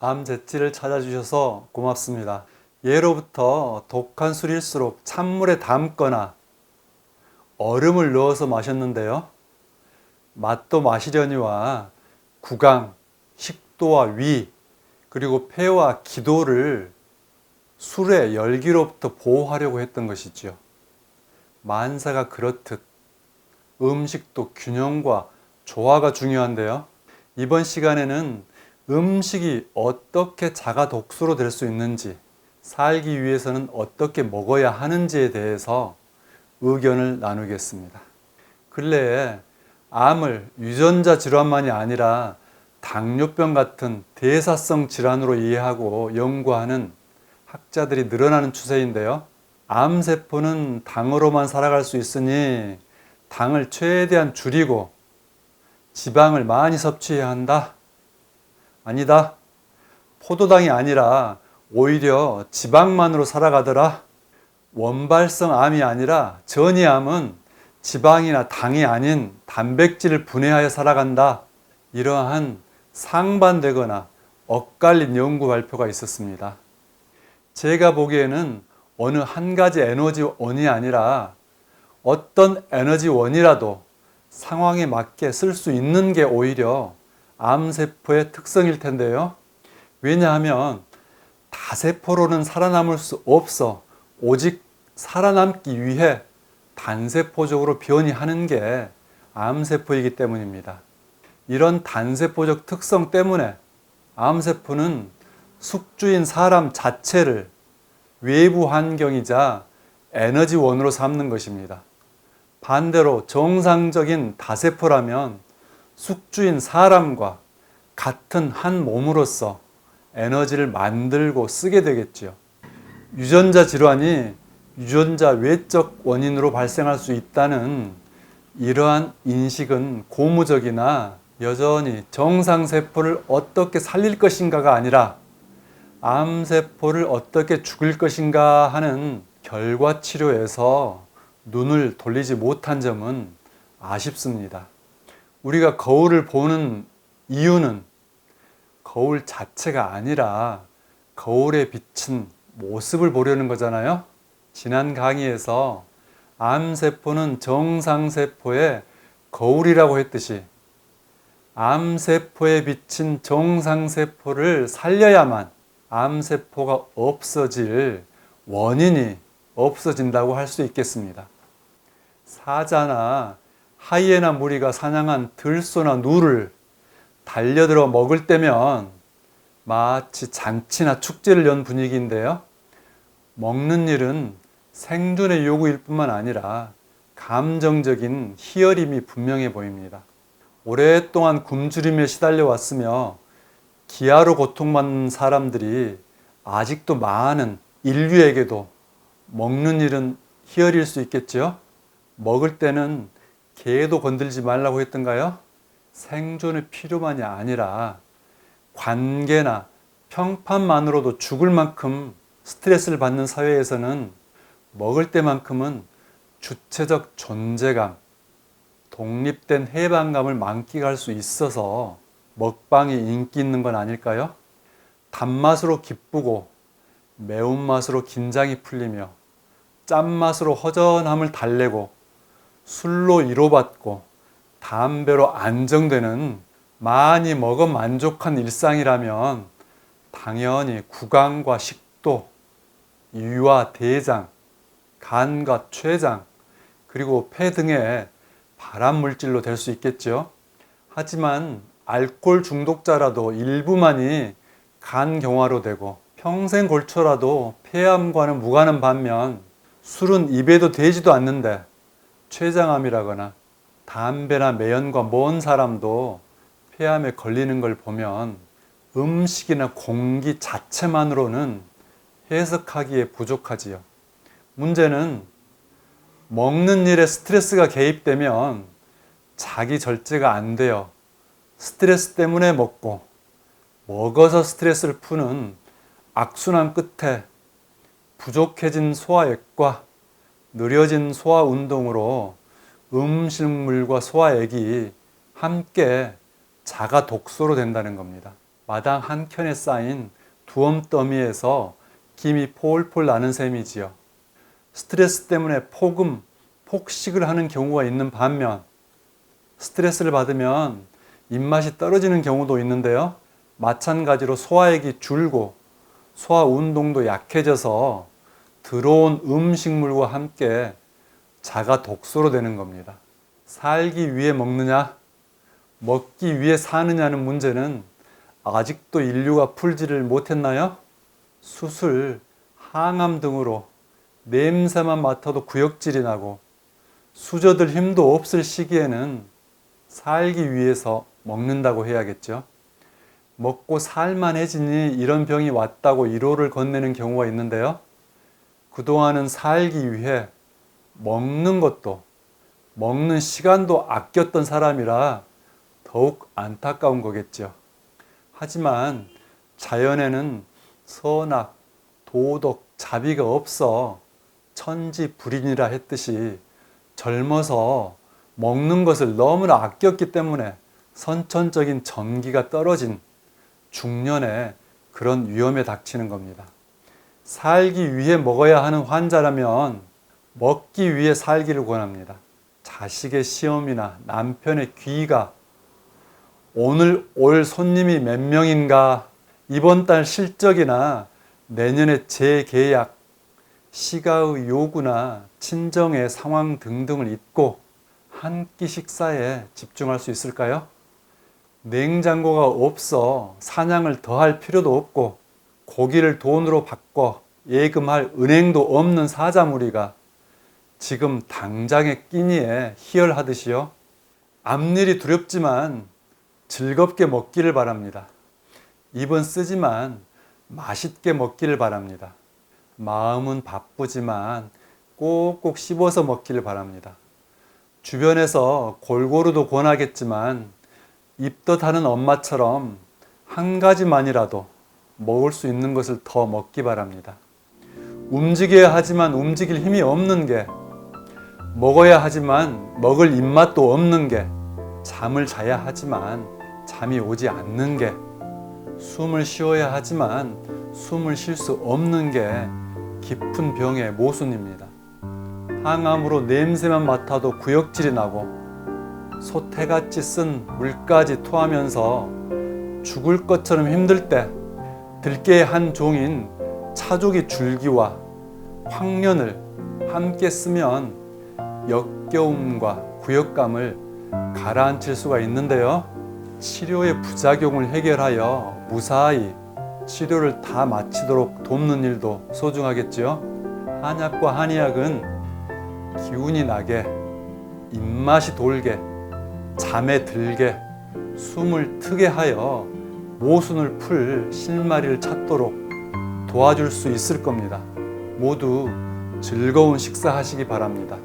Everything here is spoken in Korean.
암 재치를 찾아주셔서 고맙습니다. 예로부터 독한 술일수록 찬물에 담거나 얼음을 넣어서 마셨는데요. 맛도 마시려니와 구강, 식도와 위, 그리고 폐와 기도를 술의 열기로부터 보호하려고 했던 것이지요. 만사가 그렇듯 음식도 균형과 조화가 중요한데요. 이번 시간에는 음식이 어떻게 자가 독소로 될 수 있는지, 살기 위해서는 어떻게 먹어야 하는지에 대해서 의견을 나누겠습니다. 근래에 암을 유전자 질환만이 아니라 당뇨병 같은 대사성 질환으로 이해하고 연구하는 학자들이 늘어나는 추세인데요. 암세포는 당으로만 살아갈 수 있으니 당을 최대한 줄이고 지방을 많이 섭취해야 한다. 아니다. 포도당이 아니라 오히려 지방만으로 살아가더라. 원발성 암이 아니라 전이암은 지방이나 당이 아닌 단백질을 분해하여 살아간다. 이러한 상반되거나 엇갈린 연구 발표가 있었습니다. 제가 보기에는 어느 한 가지 에너지원이 아니라 어떤 에너지원이라도 상황에 맞게 쓸 수 있는 게 오히려 암세포의 특성일 텐데요. 왜냐하면 다세포로는 살아남을 수 없어 오직 살아남기 위해 단세포적으로 변이하는 게 암세포이기 때문입니다. 이런 단세포적 특성 때문에 암세포는 숙주인 사람 자체를 외부 환경이자 에너지원으로 삼는 것입니다. 반대로 정상적인 다세포라면 숙주인 사람과 같은 한 몸으로서 에너지를 만들고 쓰게 되겠지요. 유전자 질환이 유전자 외적 원인으로 발생할 수 있다는 이러한 인식은 고무적이나 여전히 정상세포를 어떻게 살릴 것인가가 아니라 암세포를 어떻게 죽일 것인가 하는 결과 치료에서 눈을 돌리지 못한 점은 아쉽습니다. 우리가 거울을 보는 이유는 거울 자체가 아니라 거울에 비친 모습을 보려는 거잖아요. 지난 강의에서 암세포는 정상세포의 거울이라고 했듯이 암세포에 비친 정상세포를 살려야만 암세포가 없어질 원인이 없어진다고 할 수 있겠습니다. 사자나 하이에나 무리가 사냥한 들소나 누를 달려들어 먹을 때면 마치 잔치나 축제를 연 분위기인데요. 먹는 일은 생존의 요구일 뿐만 아니라 감정적인 희열임이 분명해 보입니다. 오랫동안 굶주림에 시달려 왔으며 기아로 고통받는 사람들이 아직도 많은 인류에게도 먹는 일은 희열일 수 있겠죠? 먹을 때는 개도 건들지 말라고 했던가요? 생존의 필요만이 아니라 관계나 평판만으로도 죽을 만큼 스트레스를 받는 사회에서는 먹을 때만큼은 주체적 존재감, 독립된 해방감을 만끽할 수 있어서 먹방이 인기 있는 건 아닐까요? 단맛으로 기쁘고 매운맛으로 긴장이 풀리며 짠맛으로 허전함을 달래고 술로 위로받고 담배로 안정되는 많이 먹어 만족한 일상이라면 당연히 구강과 식도, 위와 대장, 간과 췌장, 그리고 폐 등의 발암 물질로 될 수 있겠죠. 하지만 알코올 중독자라도 일부만이 간 경화로 되고 평생 골초라도 폐암과는 무관한 반면 술은 입에도 되지도 않는데 췌장암이라거나 담배나 매연과 먼 사람도 폐암에 걸리는 걸 보면 음식이나 공기 자체만으로는 해석하기에 부족하지요. 문제는 먹는 일에 스트레스가 개입되면 자기 절제가 안 돼요. 스트레스 때문에 먹고 먹어서 스트레스를 푸는 악순환 끝에 부족해진 소화액과 느려진 소화 운동으로 음식물과 소화액이 함께 자가 독소로 된다는 겁니다. 마당 한켠에 쌓인 두엄더미에서 김이 폴폴 나는 셈이지요. 스트레스 때문에 폭음, 폭식을 하는 경우가 있는 반면 스트레스를 받으면 입맛이 떨어지는 경우도 있는데요. 마찬가지로 소화액이 줄고 소화 운동도 약해져서 들어온 음식물과 함께 자가 독소로 되는 겁니다. 살기 위해 먹느냐, 먹기 위해 사느냐는 문제는 아직도 인류가 풀지를 못했나요? 수술, 항암 등으로 냄새만 맡아도 구역질이 나고 수저들 힘도 없을 시기에는 살기 위해서 먹는다고 해야겠죠. 먹고 살만해지니 이런 병이 왔다고 위로를 건네는 경우가 있는데요. 그동안은 살기 위해 먹는 것도 먹는 시간도 아꼈던 사람이라 더욱 안타까운 거겠죠. 하지만 자연에는 선악, 도덕, 자비가 없어 천지 불인이라 했듯이 젊어서 먹는 것을 너무나 아꼈기 때문에 선천적인 전기가 떨어진 중년에 그런 위험에 닥치는 겁니다. 살기 위해 먹어야 하는 환자라면 먹기 위해 살기를 권합니다. 자식의 시험이나 남편의 귀가 오늘 올 손님이 몇 명인가 이번 달 실적이나 내년의 재계약 시가의 요구나 친정의 상황 등등을 잊고 한 끼 식사에 집중할 수 있을까요? 냉장고가 없어 사냥을 더 할 필요도 없고 고기를 돈으로 바꿔 예금할 은행도 없는 사자무리가 지금 당장의 끼니에 희열하듯이요. 앞일이 두렵지만 즐겁게 먹기를 바랍니다. 입은 쓰지만 맛있게 먹기를 바랍니다. 마음은 바쁘지만 꼭꼭 씹어서 먹기를 바랍니다. 주변에서 골고루도 권하겠지만 입덧 하는 엄마처럼 한 가지만이라도 먹을 수 있는 것을 더 먹기 바랍니다. 움직여야 하지만 움직일 힘이 없는 게 먹어야 하지만 먹을 입맛도 없는 게 잠을 자야 하지만 잠이 오지 않는 게 숨을 쉬어야 하지만 숨을 쉴 수 없는 게 깊은 병의 모순입니다. 항암으로 냄새만 맡아도 구역질이 나고 소태같이 쓴 물까지 토하면서 죽을 것처럼 힘들 때 들깨의 한 종인 차조기 줄기와 황련을 함께 쓰면 역겨움과 구역감을 가라앉힐 수가 있는데요. 치료의 부작용을 해결하여 무사히 치료를 다 마치도록 돕는 일도 소중하겠지요. 한약과 한의학은 기운이 나게, 입맛이 돌게, 잠에 들게, 숨을 트게 하여 모순을 풀 실마리를 찾도록 도와줄 수 있을 겁니다. 모두 즐거운 식사하시기 바랍니다.